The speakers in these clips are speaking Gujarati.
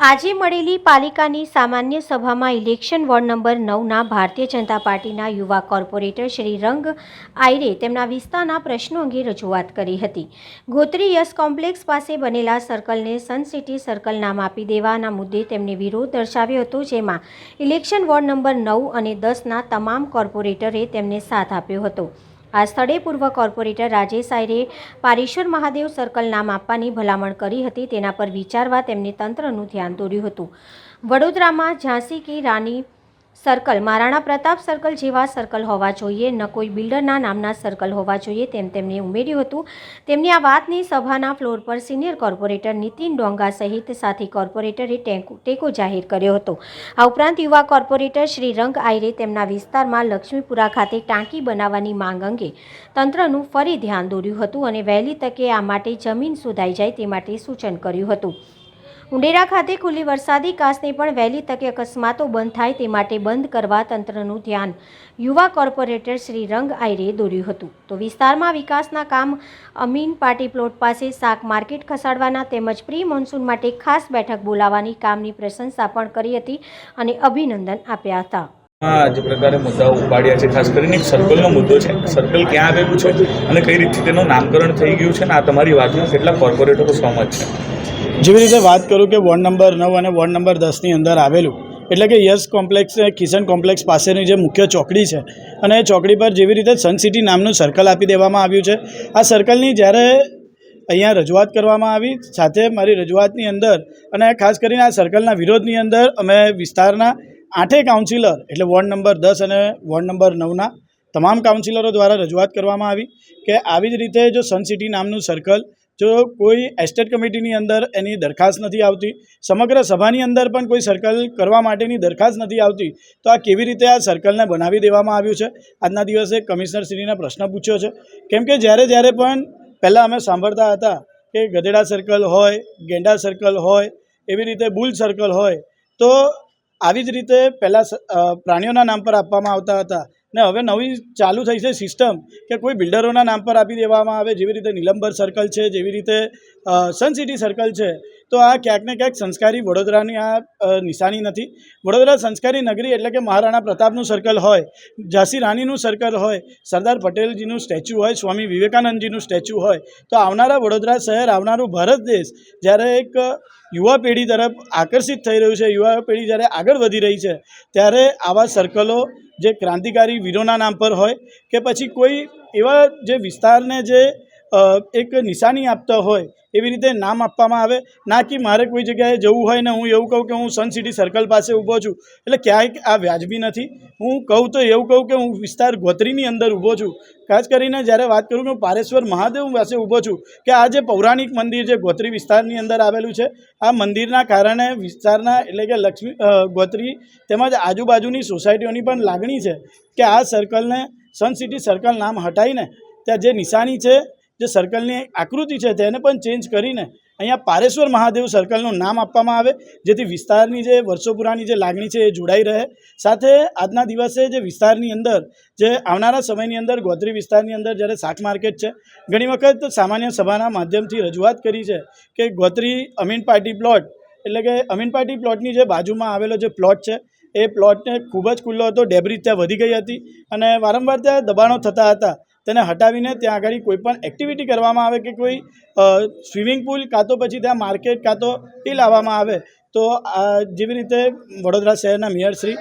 આજે મળેલી પાલિકાની સામાન્ય સભામાં election ward number નવના Bharatiya Janata પાર્ટીના યુવા કોર્પોરેટર શ્રી રંગ આયરે તેમના વિસ્તારના પ્રશ્નો અંગે રજૂઆત કરી હતી. ગોત્રી યસ કોમ્પ્લેક્સ પાસે બનેલા સર્કલને સન સિટી સર્કલ નામ આપી દેવાના મુદ્દે તેમને વિરોધ દર્શાવ્યો હતો, જેમાં ઇલેક્શન વોર્ડ નંબર નવ અને દસના તમામ કોર્પોરેટરે તેમને સાથ આપ્યો હતો. આ સ્થળે પૂર્વ કોર્પોરેટર રાજેશ આયરે પારેશ્વર મહાદેવ સર્કલ નામ આપવાની ભલામણ કરી હતી, તેના પર વિચારવા તેમને તંત્રનું ધ્યાન દોર્યું હતું. વડોદરામાં ઝાંસી કી રાની સર્કલ, મહારાણા પ્રતાપ સર્કલ જેવા સર્કલ હોવા જોઈએ, ન કોઈ બિલ્ડરના નામના સર્કલ હોવા જોઈએ તેમ તેમણે ઉમેર્યું હતું. તેમની આ વાતની સભાના ફ્લોર પર સિનિયર કોર્પોરેટર નીતિન ડોંગા સહિત સાથી કોર્પોરેટરે ટેકો જાહેર કર્યો હતો. આ ઉપરાંત યુવા કોર્પોરેટર શ્રી રંગ આયરે તેમના વિસ્તારમાં લક્ષ્મીપુરા ખાતે ટાંકી બનાવવાની માંગ અંગે તંત્રનું ફરી ધ્યાન દોર્યું હતું અને વહેલી તકે આ માટે જમીન શોધાઈ જાય તે માટે સૂચન કર્યું હતું. ઉંડેરા ખાતે ખુલ્લી વરસાદી કાસને પણ વહેલી તકે અકસ્માતો બંધ થાય તે માટે બંધ કરવા તંત્રનું ધ્યાન. યુવા કોર્પોરેટર શ્રી રંગ આયરે દોર્યું હતું. તો વિસ્તારમાં વિકાસના કામ અમીન પાર્ટી પ્લોટ પાસે શાક માર્કેટ ખસાડવાના તેમજ પ્રી મોન્સૂન માટે ખાસ બેઠક બોલાવવાની કામની પ્રશંસા પણ કરી હતી અને અભિનંદન આપ્યા હતા. જે પ્રકારે મુદ્દાઓ ઉપાડ્યા છે, ખાસ કરીને એક સર્કલનો મુદ્દો છે. સર્કલ ક્યાં આવેલું છે અને કઈ રીતથી તેનું નામકરણ થઈ ગયું છે અને આ તમારી વાતમાં કેટલા કોર્પોરેટરો સહમત છે? જેવી રીતે વાત કરું કે વોર્ડ નંબર નવ અને વોર્ડ નંબર દસની અંદર આવેલું, એટલે કે યસ કોમ્પ્લેક્સ કિશન કોમ્પ્લેક્સ પાસેની જે મુખ્ય ચોકડી છે, અને એ ચોકડી પર જેવી રીતે સન સિટી નામનું સર્કલ આપી દેવામાં આવ્યું છે. આ સર્કલની જ્યારે અહીંયા રજૂઆત કરવામાં આવી, સાથે મારી રજૂઆતની અંદર અને ખાસ કરીને આ સર્કલના વિરોધની અંદર અમે વિસ્તારના આઠે કાઉન્સિલર, એટલે વોર્ડ નંબર દસ અને વોર્ડ નંબર નવના, તમામ કાઉન્સિલરો દ્વારા રજૂઆત કરવામાં આવી કે આવી જ રીતે જો સન સિટી નામનું સર્કલ જો કોઈ એસ્ટેટ કમિટીની અંદર એની દરખાસ્ત નથી આવતી, સમગ્ર સભાની અંદર પણ કોઈ સર્કલ કરવા માટેની દરખાસ્ત નથી આવતી, તો આ કેવી રીતે આ સર્કલને બનાવી દેવામાં આવ્યું છે? આજના દિવસે કમિશનરશ્રીને પ્રશ્ન પૂછ્યો છે. કેમ કે જ્યારે જ્યારે પણ પહેલાં અમે સાંભળતા હતા કે ગધેડા સર્કલ હોય, ગેંડા સર્કલ હોય, એવી રીતે બુલ સર્કલ હોય, તો આવી જ રીતે પહેલાં પ્રાણીઓના નામ પર આપવામાં આવતા હતા. ને હવે નવી ચાલુ થઈ છે સિસ્ટમ કે કોઈ બિલ્ડરોના નામ પર આપી દેવામાં આવે, જેવી રીતે નિલંબર સર્કલ છે, જેવી રીતે સન સિટી સર્કલ છે, તો આ ક્યાંક ને ક્યાંક સંસ્કારી વડોદરાની આ નિશાની નથી. વડોદરા સંસ્કારી નગરી એટલે કે મહારાણા પ્રતાપનું સર્કલ હોય, ઝાંસી રાણીનું સર્કલ હોય, સરદાર પટેલજીનું સ્ટેચ્યુ હોય, સ્વામી વિવેકાનંદજીનું સ્ટેચ્યુ હોય, તો આવનારા વડોદરા શહેર, આવનારું ભારત દેશ જ્યારે એક યુવા પેઢી તરફ આકર્ષિત થઈ રહ્યું છે, યુવા પેઢી જ્યારે આગળ વધી રહી છે, ત્યારે આવા સર્કલો જે ક્રાંતિકારી વીરોના નામ પર હોય કે પછી કોઈ એવા જે વિસ્તારને જે એક નિશાની આપતા હોય એવી રીતે નામ આપવામાં આવે. ના કે મારે કોઈ જગ્યાએ જવું હોય ને હું એવું કહું કે હું સન સિટી સર્કલ પાસે ઊભો છું. એટલે ક્યાંય આ વ્યાજબી નથી. હું કહું તો એવું કહું કે હું વિસ્તાર ગોત્રીની અંદર ઊભો છું. ખાસ કરીને જ્યારે વાત કરું કે હું પારેશ્વર મહાદેવ પાસે ઊભો છું કે આ જે પૌરાણિક મંદિર જે ગોત્રી વિસ્તારની અંદર આવેલું છે, આ મંદિરના કારણે વિસ્તારના એટલે કે લક્ષ્મી ગોત્રી તેમજ આજુબાજુની સોસાયટીઓની પણ લાગણી છે કે આ સર્કલને સન સિટી સર્કલ નામ હટાવીને ત્યાં જે નિશાની છે જે સર્કલની આકૃતિ છે તેને પણ ચેન્જ કરીને અહીંયા પારેશ્વર મહાદેવ સર્કલનું નામ આપવામાં આવે, જેથી વિસ્તારની જે વર્ષો પુરાની જે લાગણી છે એ જોડાઈ રહે. સાથે આજના દિવસે જે વિસ્તારની અંદર, જે આવનારા સમયની અંદર, ગોત્રી વિસ્તારની અંદર જ્યારે શાક માર્કેટ છે, ઘણી વખત સામાન્ય સભાના માધ્યમથી રજૂઆત કરી છે કે ગોત્રી અમીન પાર્ટી પ્લોટ, એટલે કે અમીન પાર્ટી પ્લોટની જે બાજુમાં આવેલો જે પ્લોટ છે, એ પ્લોટને ખૂબ જ ખુલ્લો હતો ડેબ્રિજ ત્યાં વધી ગઈ હતી અને વારંવાર ત્યાં દબાણો થતા હતા. તેને હટાવીને ત્યાં આગળ કોઈ પણ એક્ટિવિટી કરવામાં આવે કે કોઈ સ્વિમિંગ પુલ કાં તો પછી ત્યાં માર્કેટ કાં તો એ લાવવામાં આવે, તો જેવી રીતે વડોદરા શહેરના મેયરશ્રી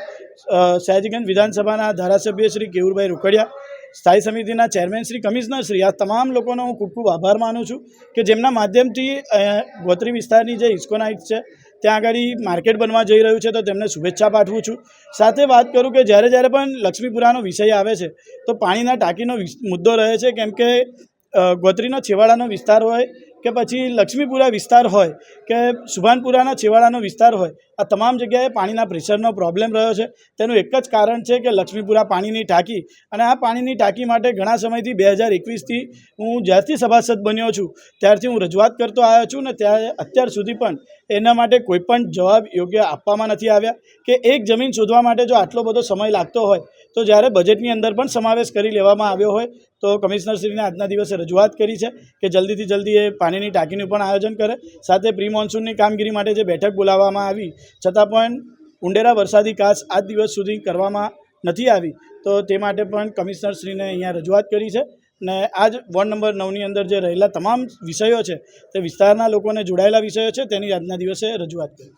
સયાજીગંજ વિધાનસભાના ધારાસભ્ય શ્રી કેવુરભાઈ રોકડિયા સ્થાયી સમિતિના ચેરમેન શ્રી કમિશનર શ્રી, આ તમામ લોકોનો હું ખૂબ ખૂબ આભાર માનું છું કે જેમના માધ્યમથી ગોત્રી વિસ્તારની જે ઇસ્કોનાઇટ છે ત્યાં આગળ માર્કેટ બનવા જઈ રહ્યું છે તો તેમને શુભેચ્છા પાઠવું છું. સાથે વાત કરું કે જ્યારે જ્યારે પણ લક્ષ્મીપુરાનો વિષય આવે છે તો પાણીના ટાંકીનો મુદ્દો રહે છે, કેમ કે ગોત્રીનો છેવાડાનો વિસ્તાર હોય કે પછી લક્ષ્મીપુરા વિસ્તાર હોય કે સુભાનપુરાના છેવાડાનો વિસ્તાર હોય, આ તમામ જગ્યાએ પાણીના પ્રેશરનો પ્રોબ્લેમ રહ્યો છે. તેનું એક જ કારણ છે કે લક્ષ્મીપુરા પાણીની ટાંકી અને આ પાણીની ટાંકી માટે ઘણા સમયથી બે હજાર એકવીસથી હું જ્યારથી સભાસદ બન્યો છું, ત્યારથી હું રજૂઆત કરતો આવ્યો છું ને ત્યારે અત્યાર સુધી પણ એના માટે કોઈપણ જવાબ યોગ્ય આપવામાં નથી આવ્યા કે એક જમીન શોધવા માટે જો આટલો બધો સમય લાગતો હોય તો જ્યારે બજેટની અંદર પણ સમાવેશ કરી લેવામાં આવ્યો હોય, તો કમિશનરશ્રીને આજના દિવસે રજૂઆત કરી છે કે જલ્દીથી જલ્દી એ પાણીની ટાંકીનું પણ આયોજન કરે. સાથે પ્રી મોન્સૂનની કામગીરી માટે જે બેઠક બોલાવવામાં આવી, છતાં પણ ઉંડેરા વરસાદી કાચ આજ દિવસ સુધી કરવામાં નથી આવી. તો તે માટે પણ કમિશનરશ્રીને અહીંયા રજૂઆત કરી છે ને આજ વોર્ડ નંબર નવની અંદર જે રહેલા તમામ વિષયો છે, તે વિસ્તારના લોકોને જોડાયેલા વિષયો છે, તેની આજના દિવસે રજૂઆત કરી.